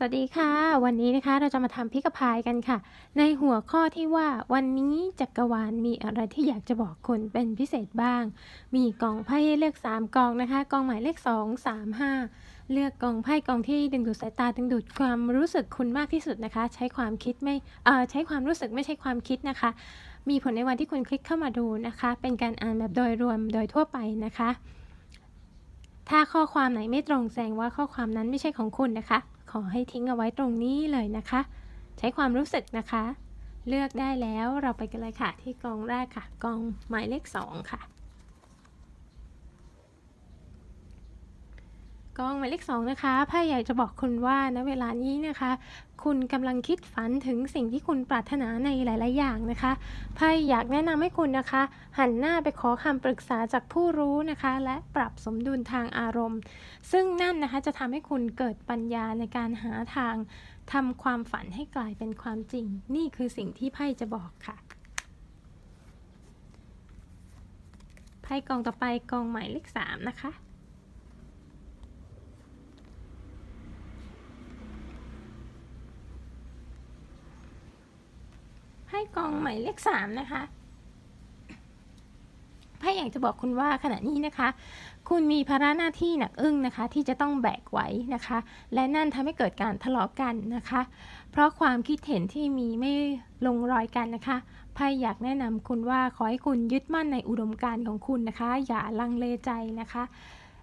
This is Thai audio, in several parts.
สวัสดีค่ะ วันนี้นะคะเราจะมาทำพิกพายกันค่ะ ในหัวข้อที่ว่าวันนี้จักรวาลมีอะไรที่อยากจะบอกคุณเป็นพิเศษบ้าง มีกล่องไพ่ให้เลือก 3กล่องนะคะกล่องหมายเลข 2 3 5 เลือกกล่องไพ่กล่องที่ดึงดูดสายตาดึงดูดความรู้สึกคุณมากที่สุดนะคะ ใช้ความคิดไม่เอ่อใช้ความรู้สึกไม่ใช่ความคิดนะคะ มีผลในวันที่คุณคลิกเข้ามาดูนะคะ เป็นการอ่านแบบโดยรวมโดยทั่วไปนะคะ ถ้าข้อความไหนไม่ตรงแสดงว่าข้อความนั้นไม่ใช่ของคุณนะคะ ขอให้ทิ้งเอาไว้ตรงนี้เลยนะคะ ใช้ความรู้สึกนะคะ เลือกได้แล้วเราไปกันเลยค่ะที่กองแรกค่ะ กองหมายเลขสองค่ะ กองหมายเลขสองนะคะไพ่อยากจะบอกคุณว่าณเวลานี้นะคะ คุณกำลังคิดฝันถึงสิ่งที่คุณปรารถนาในหลาย ๆ อย่างนะคะไพ่อยากแนะนำให้คุณนะคะ หันหน้าไปขอคำปรึกษาจากผู้รู้นะคะ และปรับสมดุลทางอารมณ์ ซึ่งนั่นนะคะจะทำให้คุณเกิดปัญญาในการหาทางทำความฝันให้กลายเป็นความจริง นี่คือสิ่งที่ไพ่จะบอกค่ะไพ่กองต่อไปกองหมายเลขสามนะคะ พ่กองหมายเลขสามนะคะไพ่อยากจะบอกคุณว่าขณะนี้นะคะ คุณมีภาระหน้าที่หนักอึ้งนะคะ ที่จะต้องแบกไว้นะคะ และนั่นทำให้เกิดการทะเลาะกันนะคะ เพราะความคิดเห็นที่มีไม่ลงรอยกันนะคะไพ่อยากแนะนำคุณว่าขอให้คุณยึดมั่นในอุดมการณ์ของคุณนะคะ อย่าลังเลใจนะคะ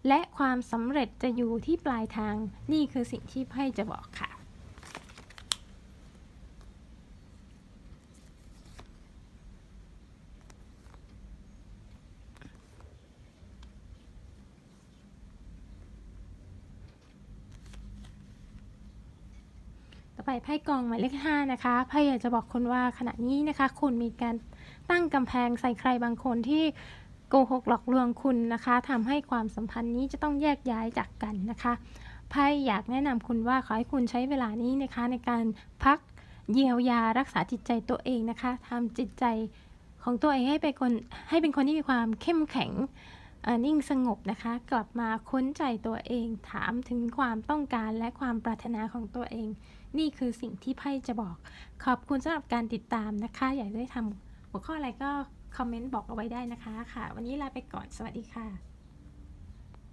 และความสำเร็จจะอยู่ที่ปลายทางนี่คือสิ่งที่ไพ่จะบอกค่ะ ต่อไปไพ่กองหมายเลขห้านะคะไพ่อยากจะบอกคุณว่าขณะนี้นะคะ คุณมีการตั้งกำแพงใส่ใครบางคนที่โกหกหลอกลวงคุณนะคะทำให้ความสัมพันธ์นี้จะต้องแยกย้ายจากกันนะคะไพ่อยากแนะนำคุณว่าขอให้คุณใช้เวลานี้นะคะ ในการพักเยียวยารักษาจิตใจตัวเองนะคะทำจิตใจของตัวเองให้เป็นคนให้เป็นคนที่มีความเข้มแข็ง นิ่งสงบนะคะ กลับมาค้นใจตัวเอง ถามถึงความต้องการและความปรารถนาของตัวเอง นี่คือสิ่งที่ไพ่จะบอก ขอบคุณสำหรับการติดตามนะคะ อยากได้ทำหัวข้ออะไรก็คอมเมนต์บอกเอาไว้ได้นะคะค่ะ วันนี้ลาไปก่อนสวัสดีค่ะ